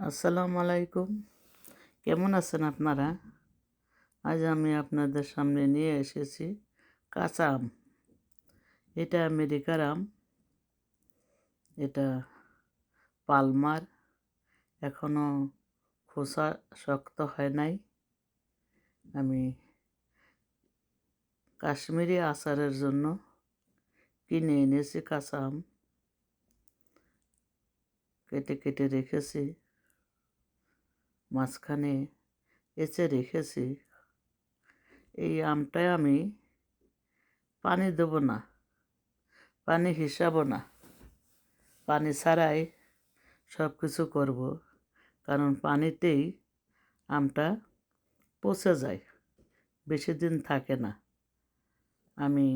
আসসালামু আলাইকুম। কেমন আছেন আপনারা? আজ আমি আপনাদের সামনে নিয়ে এসেছি কাঁচা আম। এটা আমেরিকার আম। এটা পালমার। এখনও খোসা শক্ত হয় নাই। আমি কাশ্মীরি আচারের জন্য কিনে এনেছি কাঁচা আম। কেটে কেটে রেখেছি। মাঝখানে এঁচে রেখেছি। এই আমটায় আমি পানি দেব না, পানি হিসাবও না। পানি ছাড়াই সব কিছু করব, কারণ পানিতেই আমটা পচে যায়, বেশি দিন থাকে না। আমি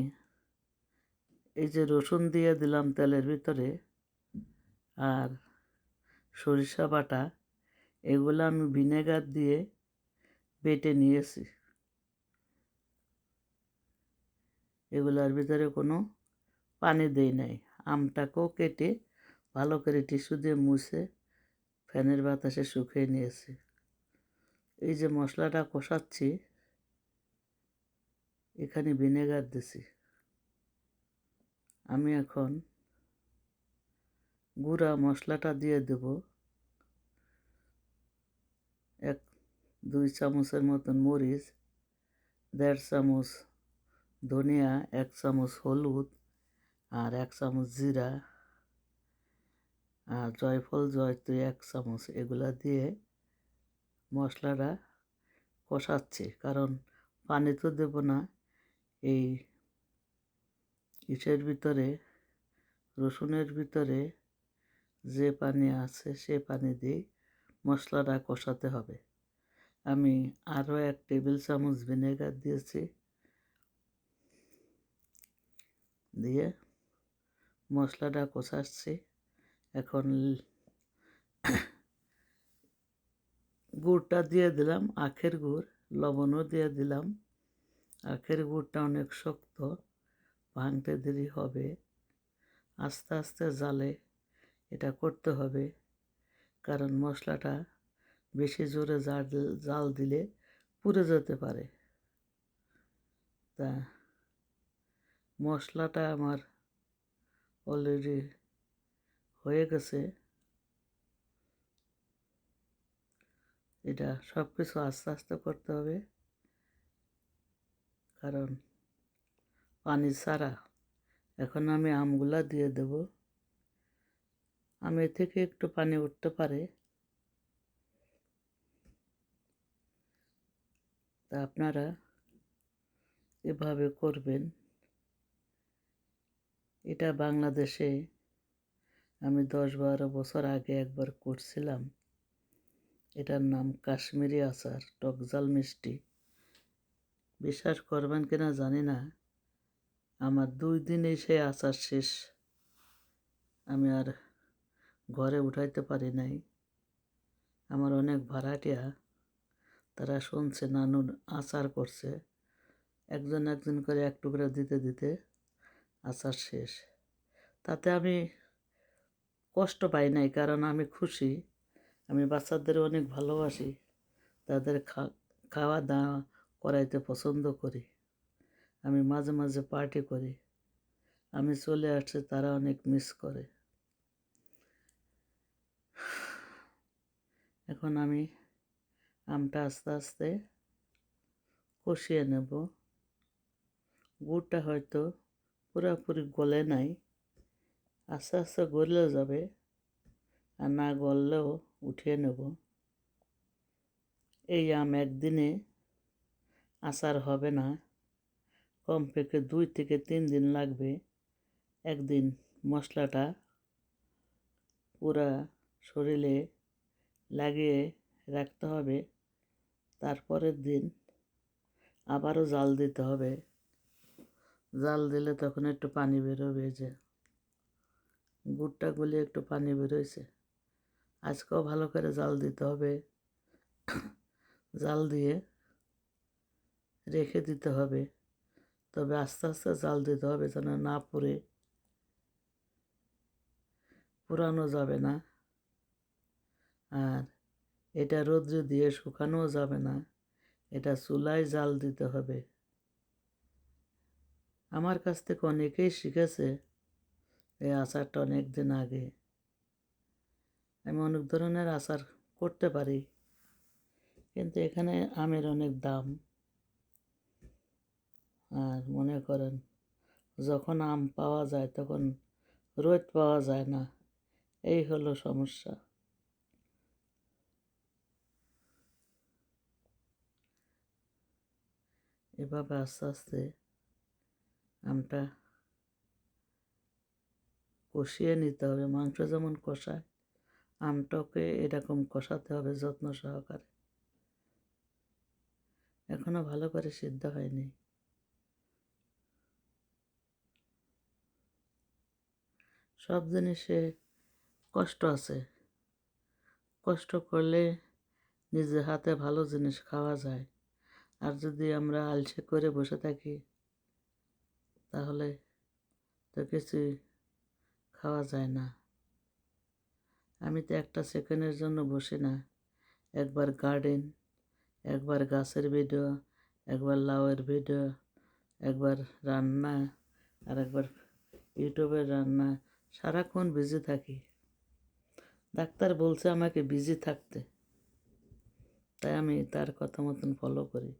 এই যে রসুন দিয়ে দিলাম তেলের ভিতরে, আর সরিষা বাটা এগুলো আমি ভিনেগার দিয়ে বেটে নিয়েছি। এগুলোর ভিতরে কোনো পানি দেই নাই। আমটাকেও কেটে ভালো করে টিস্যু দিয়ে মুছে ফ্যানের বাতাসে শুকিয়ে নিয়েছি। এই যে মশলাটা কষাচ্ছি, এখানে ভিনেগার দিছি। আমি এখন গুঁড়া মশলাটা দিয়ে দেবো এক দুই চামচের মতন মরিচ, দেড় চামচ ধনিয়া, এক চামচ হলুদ আর এক চামচ জিরা আর জয়ফল জয়তুই এক চামচ এগুলা দিয়ে মশলাটা কষাচ্ছি। কারণ পানি তো দেব না, এই ইসের ভিতরে, রসুনের ভিতরে যে পানি আছে সে পানি দিয়ে মশলাটা কষাতে হবে। আমি আরও এক টেবিল চামচ ভিনেগার দিয়েছি। দিয়ে মশলাটা কষাচ্ছি। এখন গুড়টা দিয়ে দিলাম, আখের গুড়, লবণও দিয়ে দিলাম। আখের গুড়টা অনেক শক্ত, ভাঙতে দেরি হবে। আস্তে আস্তে জালে এটা করতে হবে, কারণ মশলাটা বেশি জোরে জাল জাল দিলে পুড়ে যেতে পারে। তা মশলাটা আমার অলরেডি হয়ে গেছে। এটা সব কিছু আস্তে আস্তে করতে হবে। কারণ পানি ছাড়া এখন আমি আমগুলা দিয়ে দেবো। আমের থেকে একটু পানি উঠতে পারে। তা আপনারা এভাবে করবেন। এটা বাংলাদেশে আমি দশ বারো বছর আগে একবার করছিলাম। এটার নাম কাশ্মীরি আচার টকজাল মিষ্টি। বিশ্বাস করবেন কিনা জানি না। আমার দুই দিনে সেই আচার শেষ। আমি আর ঘরে উঠাইতে পারি নাই। আমার অনেক ভাড়াটিয়া তারা শুনছে নানুর আচার করছে। একজন একজন করে এক টুকরা দিতে দিতে আচার শেষ। তাতে আমি কষ্ট পাই নাই, কারণ আমি খুশি। আমি বাচ্চাদের অনেক ভালোবাসি। তাদের খাওয়া দাওয়া করাইতে পছন্দ করি। আমি মাঝে মাঝে পার্টি করি। আমি চলে আসছি, তারা অনেক মিস করে। এখন আমি আমটা আস্তে আস্তে কষিয়ে নেব। গুড়টা হয়তো পুরোপুরি গলে নাই। আস্তে আস্তে গলেও যাবে আর না গললেও উঠিয়ে নেব। এই আম একদিনে আচার হবে না। কম কমপক্ষে দুই থেকে তিন দিন লাগবে। একদিন মশলাটা পুরা শরীরে লাগিয়ে রাখতে হবে। তারপরের দিন আবারও জাল দিতে হবে। জাল দিলে তখন একটু পানি বেরোবে যে। গুড়টা গুলে একটু পানি বেরোইছে। আজকেও ভালো করে জাল দিতে হবে। জাল দিয়ে রেখে দিতে হবে। তবে আস্তে আস্তে জাল দিতে হবে যেন না পুড়ে পুরানো যাবে না। আর এটা রৌদ্রে দিয়ে শুকানোও যাবে না। এটা চুলায় জাল দিতে হবে। আমার কাছ থেকে অনেকেই শিখেছে এই আচারটা অনেক দিন আগে। আমি অনেক ধরনের আচার করতে পারি, কিন্তু এখানে আমের অনেক দাম। আর মনে করেন, যখন আম পাওয়া যায় তখন রোদ পাওয়া যায় না। এই হলো সমস্যা। এভাবে আস্তে আস্তে আমটা কষিয়ে নিতে হবে। মাংস যেমন কষায়, আমটাকে এরকম কষাতে হবে যত্ন সহকারে। এখনও ভালো করে সিদ্ধ হয়নি। সব জিনিসে কষ্ট আছে। কষ্ট করলে নিজে হাতে ভালো জিনিস খাওয়া যায়। আর যদি আমরা আলসে করে বসে থাকি, তাহলে তো কিছুই খাওয়া যায় না। আমি তো একটা সেকেন্ডের জন্য বসি না। একবার গার্ডেন একবার গাছের ভিডিও একবার লাউয়ের ভিডিও একবার রান্না, আর একবার ইউটিউবের রান্না। সারাক্ষণ বিজি থাকি। ডাক্তার বলছে আমাকে বিজি থাকতে। তাই আমি তার কথা মতন ফলো করি।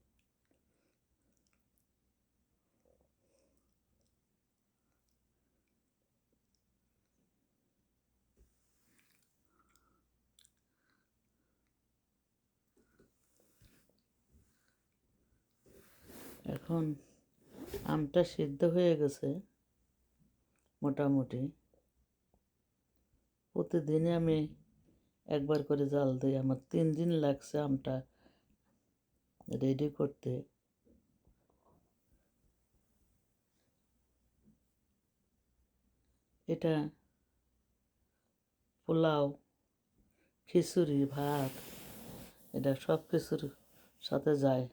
এখন আমটা সিদ্ধ হয়ে গেছে, মোটামুটি। প্রতিদিনই আমি একবার করে জাল দিই। আমার তিন দিন লাগছে আমটা রেডি করতে। এটা পোলাও, খিচুড়ি, ভাত, এটা সব কিছুর সাথে যায়।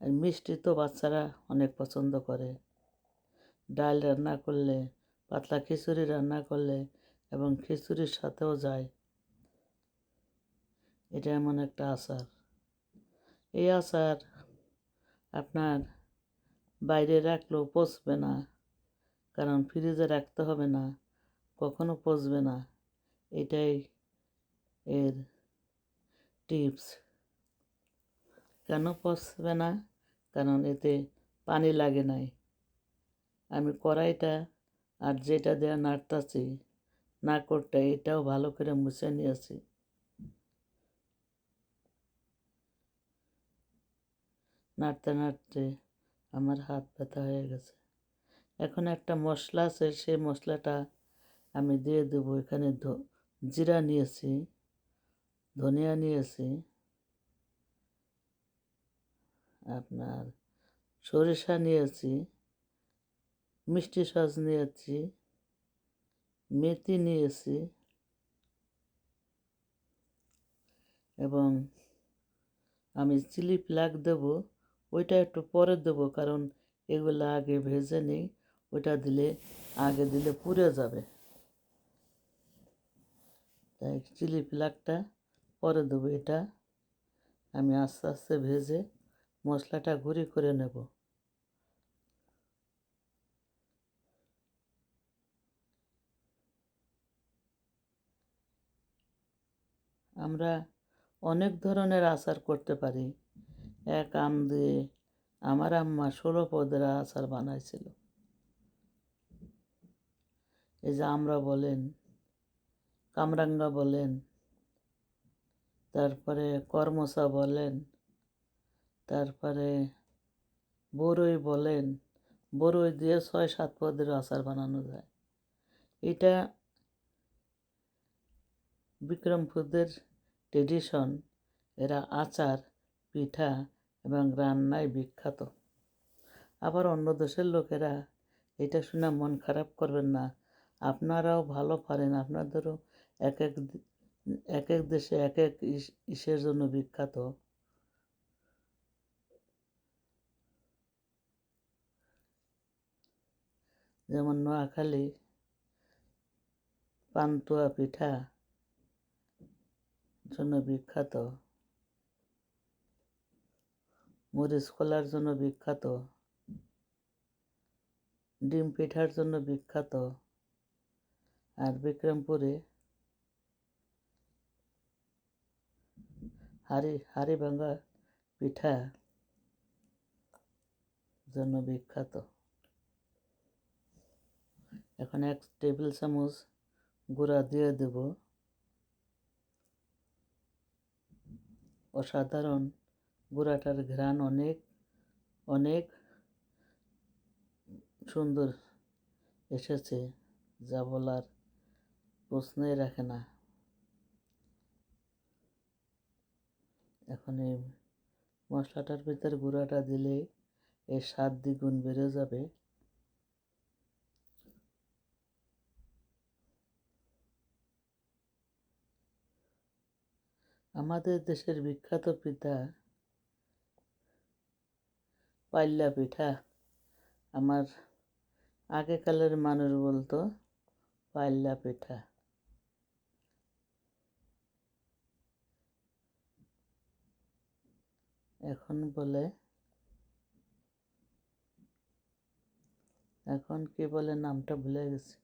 আর মিষ্টি তো বাচ্চারা অনেক পছন্দ করে। ডাল রান্না করলে, পাতলা খিচুড়ি রান্না করলে এবং খিচুড়ির সাথেও যায়। এটা এমন একটা আচার। এই আচার আপনার বাইরে রাখলেও পচবে না, কারণ ফ্রিজে রাখতে হবে না, কখনো পচবে না। এটাই এর টিপস। কেন পচবে না? কারণ এতে পানি লাগে নাই। আমি কড়াইটা আর যেটা দেওয়া নাড়তাছি, না নাকড়টা এটাও ভালো করে মুছে নিয়েছি। নাড়তে নাড়তে আমার হাত ব্যথা হয়ে গেছে। এখন একটা মশলা আছে, সেই মশলাটা আমি দিয়ে দেবো। এখানে জিরা নিয়েছি, ধনিয়া নিয়েছি আপনার সরিষা নিয়েছি, মিষ্টি সস নিয়েছি, মেথি নিয়েছি এবং আমি চিলি ফ্লাগ দেব, ওইটা একটু পরে দেবো কারণ এগুলো আগে ভেজে নিই, ওইটা দিলে আগে দিলে পুড়ে যাবে। তাই চিলি ফ্লাগটা পরে দেবো, এটা আমি আস্তে আস্তে ভেজে মশলাটা গুঁড়ি করে নেব। আমরা অনেক ধরনের আচার করতে পারি। এক আম দিয়ে আমার আম্মা ষোলো পদের আচার বানাইছিল। এই যে আমরা বলেন, কামরাঙ্গা বলেন, তারপরে কর্মসা বলেন তারপরে বড়ই বলেন বড়ই দিয়ে ছয় সাত পদের আচার বানানো যায়। এটা বিক্রমপুরদের ট্রেডিশন এরা আচার, পিঠা এবং রান্নায় বিখ্যাত। আবার অন্য দেশের লোকেরা এটা শুনে মন খারাপ করবেন না। আপনারাও ভালো পারেন, আপনাদেরও এক এক এক এক দেশে এক এক ইসের জন্য বিখ্যাত। যেমন নোয়াখালী, পান্তুয়া পিঠা জন্য বিখ্যাত। মরিচ কলার জন্য বিখ্যাত। ডিম পিঠার জন্য বিখ্যাত। আর বিক্রমপুরে হাড়ি হাড়ি ভাঙ্গা পিঠা জন্য বিখ্যাত। এখন এক টেবিল চামচ গুঁড়া দিয়ে দেব। অসাধারণ, গুঁড়াটার ঘ্রাণ অনেক অনেক সুন্দর এসেছে, যা বলার প্রশ্নই রাখে না। এখন এই মশলাটার ভিতরে গুঁড়াটা দিলে এর স্বাদ দ্বিগুণ বেড়ে যাবে। আমাদের দেশের বিখ্যাত পিঠা পাল্লা পিঠা। আমার আগেকালের মানুষ বলতো, পাল্লা পিঠা। এখন বলে, এখন কি বলে নামটা ভুলে গেছি।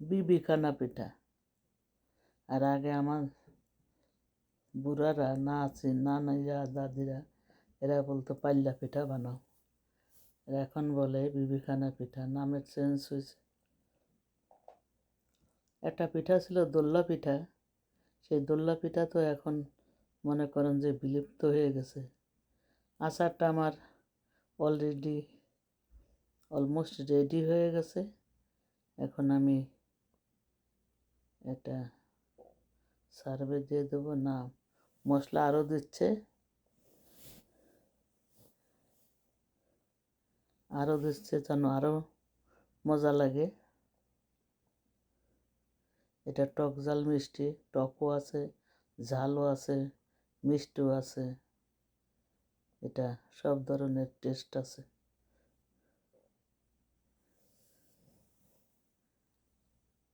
বিবিখানা পিঠা। আর আগে আমার বুড়ারা না আছে, না নাইয়া দাদিরা, এরা বলতো, পাল্লা পিঠা বানাও। এরা এখন বলে, বিবিখানা পিঠা। নামের চেঞ্জ হয়েছে। একটা পিঠা ছিল দোল্লা পিঠা। সেই দোল্লা পিঠা তো এখন মনে করেন যে বিলুপ্ত হয়ে গেছে। আচারটা আমার অলরেডি অলমোস্ট রেডি হয়ে গেছে। এখন আমি এটা সার্ভে দিয়ে দেবো, না। মশলা আরও দিচ্ছে। আরও দিচ্ছে যেন আরও মজা লাগে। এটা টক ঝাল মিষ্টি, টকও আছে, ঝালও আছে, মিষ্টিও আছে। এটা সব ধরনের টেস্ট আছে।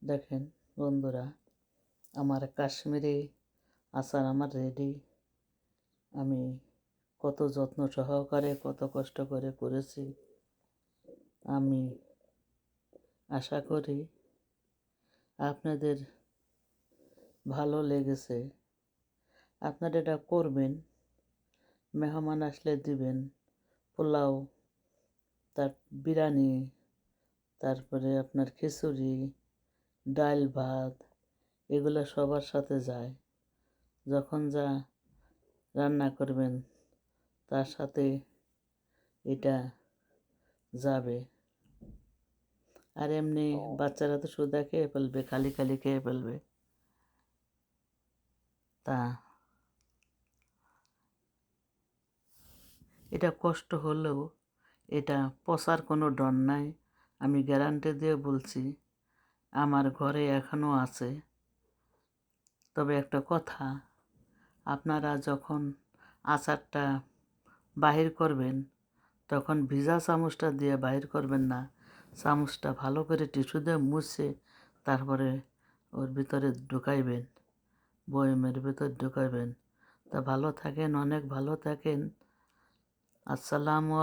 দেখেন বন্ধুরা আমার কাশ্মীরি আচার আমার রেডি আমি কত যত্ন সহকারে, কত কষ্ট করে করেছি। আমি আশা করি আপনাদের ভালো লেগেছে। আপনারা এটা করবেন, মেহমান আসলে দিবেন, পোলাও, তার বিরিয়ানি, তারপরে আপনার খিচুড়ি, ডাল ভাত এগুলো সবার সাথে যায়। যখন যা রান্না করবেন তার সাথে এটা যাবে। আর এমনি বাচ্চারা তো সুদা খেয়ে ফেলবে খালি খালি খেয়ে ফেলবে। তা এটা কষ্ট হলেও এটা পচার কোনো ডর নাই। আমি গ্যারান্টি দিয়ে বলছি আমার ঘরে এখনও আছে। তবে একটা কথা, আপনারা যখন আচারটা বাহির করবেন, তখন ভিজা চামচটা দিয়ে বাহির করবেন না। চামচটা ভালো করে টিস্যু দিয়ে মুছে তারপরে ওর ভিতরে ঢুকাইবেন, বয়মের ভিতর ঢুকাইবেন। তা ভালো থাকেন, অনেক ভালো থাকেন। আসসালামু